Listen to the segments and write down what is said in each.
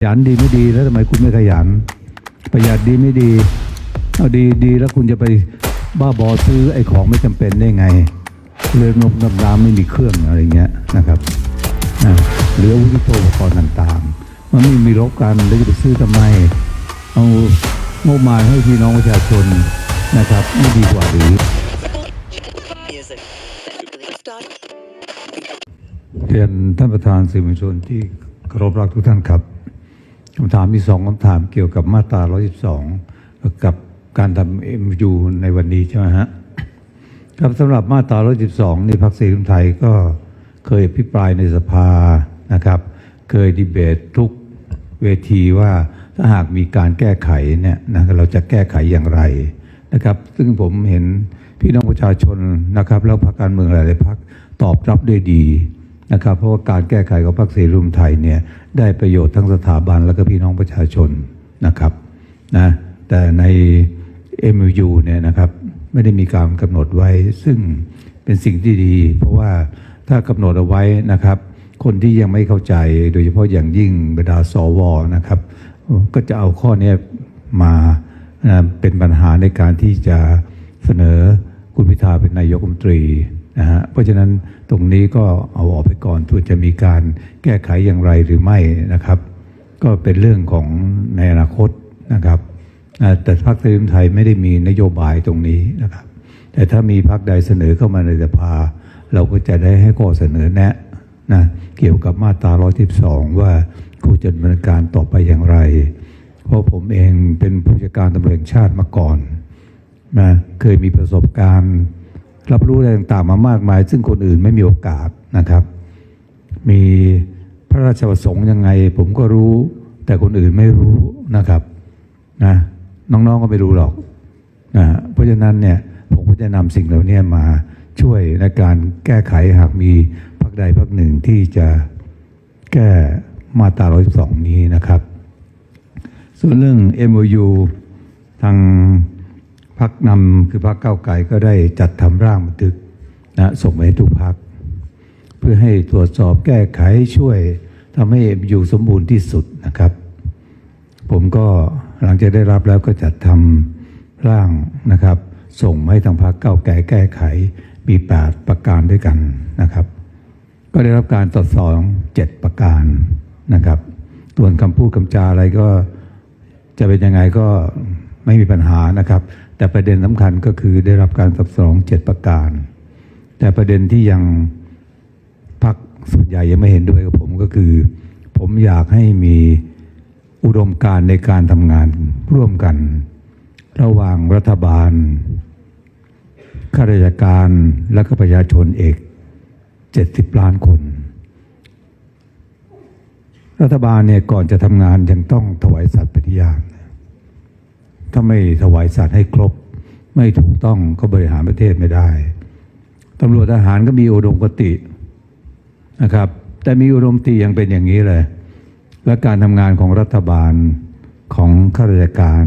ขยันดีไม่ดีแล้วทำไมคุณไม่ขยัน ประหยัดดีไม่ดีเอาดีดีแล้วคุณจะไปบ้าบอซื้อไอ้ของไม่จำเป็นได้ไงเรือนมน้ำน้ำไม่มีเครื่องอะไรเงี้ยนะครับนะหรือวุธยุทโธปกรต่างๆ มันไม่มีรบกันแล้วจะไปซื้อทำไม เอางบมาให้พี่น้องประชาชนนะครับไม่ดีกว่าหรือเรียนท่านประธานสื่อมวลชนที่เคารพรักทุกท่านครับ คำถามมีสองคำถามเกี่ยวกับมาตรา 112 กับการทำเอ็มยูในวันนี้ใช่ไหมฮะครับสำหรับมาตรา 112 ในพรรคเสรีรวมไทยก็เคยพิปรายในสภานะครับ เคยดีเบตทุกเวทีว่าถ้าหากมีการแก้ไขเนี่ยนะเราจะแก้ไขอย่างไรนะครับ ซึ่งผมเห็นพี่น้องประชาชนนะครับ แล้วพรรคการเมืองหลายๆพรรคตอบรับได้ดี นะครับเพราะว่าการแก้ไขของพรรคเสรีรวมไทยเนี่ยได้ประโยชน์ทั้งสถาบันและก็พี่น้องประชาชนนะครับนะแต่ใน MU เนี่ยนะครับไม่ได้มีการกำหนดไว้ ซึ่งเป็นสิ่งที่ดี เพราะว่าถ้ากำหนดเอาไว้นะครับ คนที่ยังไม่เข้าใจโดยเฉพาะอย่างยิ่งบรรดาสวนะครับ ก็จะเอาข้อนี้มาเป็นปัญหาในการที่จะเสนอคุณพิธาเป็นนายกรัฐมนตรี นะฮะเพราะฉะนั้นตรงนี้ก็เอาออกไปก่อนเพื่อจะมีการแก้ไขอย่างไรหรือไม่นะครับ ก็เป็นเรื่องของในอนาคตนะครับแต่พรรคเสรีไทยไม่ได้มีนโยบายตรงนี้นะครับ แต่ถ้ามีพรรคใดเสนอเข้ามาในสภา เราก็จะได้ให้ข้อเสนอแนะนะเกี่ยวกับมาตรา 112 ว่าควรจะดำเนินการต่อไปอย่างไร เพราะผมเองเป็นผู้จัดการตำรวจชาติมาก่อนนะเคยมีประสบการณ์ รับรู้อะไรต่างๆมามากมาย ซึ่งคนอื่นไม่มีโอกาสนะครับ มีพระราชประสงค์ยังไง ผมก็รู้ แต่คนอื่นไม่รู้นะครับนะน้องๆก็ไม่รู้หรอกนะเพราะฉะนั้นเนี่ยผมก็จะนำสิ่งเหล่านี้มาช่วยในการแก้ไขหากมีพรรคใดพรรคหนึ่งที่จะแก้มาตรา 112 นี้นะครับ ส่วนเรื่อง MOU ทาง พักนำคือพักเก้าไกลก็ได้จัดทำร่างบันทึกนะส่งไปให้ทุกพัก เพื่อให้ตรวจสอบแก้ไขช่วยทำให้อยู่สมบูรณ์ที่สุดนะครับ ผมก็หลังจากได้รับแล้วก็จัดทำร่างนะครับ ส่งให้ทางพักเก้าไกลแก้ไขมี8ปดประการด้วยกันนะครับ ก็ได้รับการตรวจสอบ7ประการนะครับส่วนคำพูดคำจาอะไรก็จะเป็นยังไงก็ไม่มีปัญหานะครับ แต่ประเด็นสำคัญก็คือได้รับการตอบสนองเจ็ดประการ แต่ประเด็นที่ยังพักส่วนใหญ่ยังไม่เห็นด้วยกับผมก็คือ ผมอยากให้มีอุดมการในการทำงานร่วมกัน ระหว่างรัฐบาลข้าราชการและก็ประชาชนเอก70ล้านคน รัฐบาลเนี่ยก่อนจะทำงานยังต้องถวายสัตย์ปฏิญาณ ถ้าไม่ถวายสัตย์ให้ครบ ไม่ถูกต้องก็บริหารประเทศไม่ได้ตำรวจทหารก็มีอุดมคตินะครับ แต่มีอุดมติยังเป็นอย่างนี้เลย และการทำงานของรัฐบาลของข้าราชการ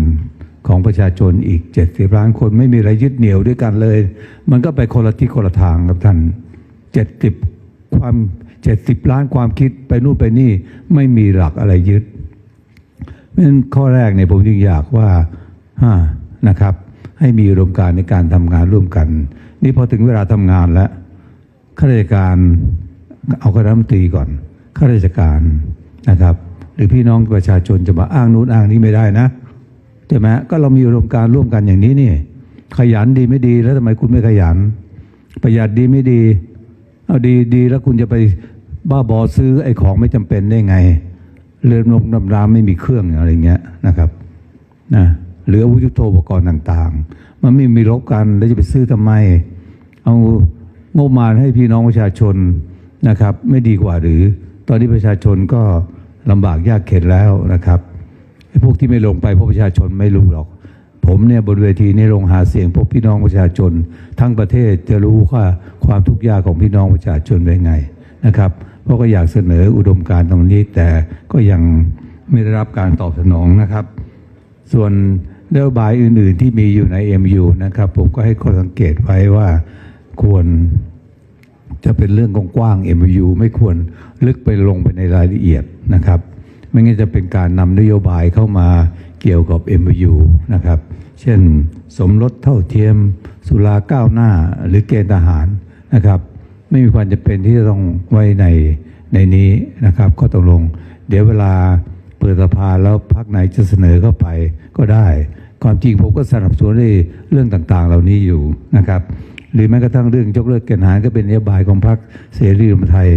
ของประชาชนอีก 70 ล้านคนไม่มีอะไรยึดเหนี่ยวด้วยกันเลย มันก็ไปคนละที่คนละทางครับท่าน 70 ความ 70 ล้านความคิดไปนู่นไปนี่ไม่มีหลักอะไรยึดเพราะฉะนั้นข้อแรกเนี่ยผมจึงอยากว่า นะครับ ให้มีอุดมการในการทำงานร่วมกัน นี่พอถึงเวลาทำงานแล้วข้าราชการเอาคณะรัฐมนตรีก่อนข้าราชการนะครับ หรือพี่น้องประชาชนจะมาอ้างนู้นอ้างนี้ไม่ได้นะใช่ไหมก็เรามีอุดมการร่วมกันอย่างนี้นี่ขยันดีไม่ดีแล้วทำไมคุณไม่ขยัน ประหยัดดีไม่ดีเอาดีดีแล้วคุณจะไปบ้าบอซื้อไอ้ของไม่จำเป็นได้ไง เรือนมน้ำน้ำไม่มีเครื่องอะไรเงี้ยนะครับนะ หรืออาวุธยุทโธปกรณ์ต่างๆ มันไม่มีรบกันแล้วจะไปซื้อทำไม เอางบมาให้พี่น้องประชาชนนะครับ ไม่ดีกว่าหรือ ตอนนี้ประชาชนก็ลำบากยากเข็นแล้วนะครับพวกที่ไม่ลงไปเพราะประชาชนไม่รู้หรอก ผมเนี่ยบนเวทีนี้ลงหาเสียงพวกพี่น้องประชาชน ทั้งประเทศจะรู้ว่าความทุกข์ยากของพี่น้องประชาชนเป็นไงนะครับเพราะก็อยากเสนออุดมการณ์ตรงนี้แต่ก็ยังไม่ได้รับการตอบสนองนะครับ ส่วน นโยบายอื่น ๆ ที่มีอยู่ใน MU นะครับ ผมก็ให้ข้อสังเกตไว้ว่าควรจะเป็นเรื่องกว้างๆ MU ไม่ควรลึกไปลงไปในรายละเอียดนะครับ ไม่งั้นจะเป็นการนำนโยบายเข้ามาเกี่ยวกับ MU นะครับ เช่นสมรสเท่าเทียม สุราก้าวหน้าหรือเกณฑ์ทหารนะครับ ไม่มีความจำเป็นที่จะต้องไว้ในในนี้นะครับข้อตกลง เดี๋ยวเวลา เปิดสภาแล้วพักไหนจะเสนอเข้าไปก็ได้ ความจริงผมก็สนับสนุนในเรื่องต่างๆ เหล่านี้อยู่นะครับ หรือแม้กระทั่งเรื่องยกเลิกเกณฑ์ทหารก็เป็นนโยบายของพรรคเสรีรวมไทย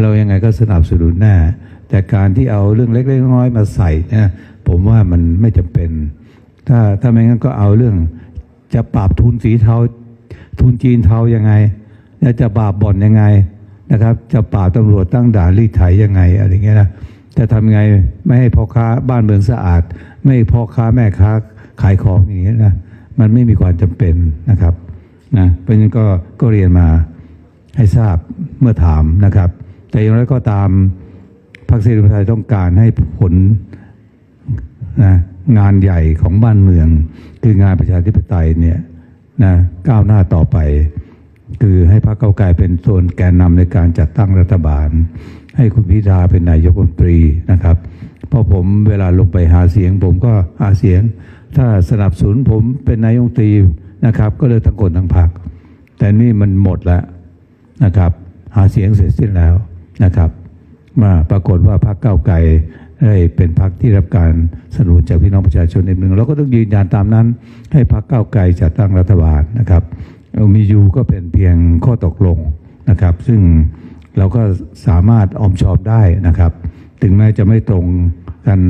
เรายังไงก็สนับสนุนแน่แต่การที่เอาเรื่องเล็กๆน้อยๆมาใส่เนี่ยผมว่ามันไม่จำเป็น ถ้าถ้าไม่งั้นก็เอาเรื่องจะปราบทุนสีเทาทุนจีนเทายังไงจะปราบบ่อนยังไงนะครับ จะปราบตำรวจตั้งด่านรีดไถยังไงอะไรเงี้ยนะ จะทำไงไม่ให้พ่อค้าบ้านเมืองสะอาด ไม่ให้พ่อค้าแม่ค้าขายของอย่างเงี้นะมันไม่มีความจำเป็นนะครับนะเพราะฉะนั้นก็ก็เรียนมาให้ทราบเมื่อถามนะครับ แต่อย่างไรก็ตามพรรคเสรีรวมไทยต้องการให้ผลนะงานใหญ่ของบ้านเมือง คืองานประชาธิปไตยเนี่ยนะก้าวหน้าต่อไป คือให้พรรคเก้าไกลเป็นส่วนแกนนำในการจัดตั้งรัฐบาล ให้คุณพิธาเป็นนายกรัฐมนตรีนะครับเพราะผมเวลาลงไปหาเสียง ผมก็หาเสียง ถ้าสนับสนุนผมเป็นนายกรัฐมนตรีนะครับ ก็เลยทั้งคนทั้งพรรคแต่นี่มันหมดแล้วนะครับ หาเสียงเสร็จสิ้นแล้วนะครับ มาปรากฏว่าพรรคเก้าไกลได้เป็นพรรคที่รับการสนับสนุนจากพี่น้องประชาชนในเมืองเราก็ต้องยืนยันตามนั้น ให้พรรคเก้าไกลจัดตั้งรัฐบาลนะครับ เรามียูก็เป็นเพียงข้อตกลงนะครับ ซึ่งเราก็สามารถออมชอบได้นะครับ ถึงแม้จะไม่ตรงกัน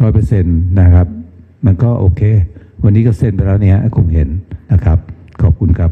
ร้อยเปอร์เซ็นต์นะครับ มันก็โอเค วันนี้ก็เซ็นไปแล้วเนี่ยคงเห็นนะครับ ขอบคุณครับ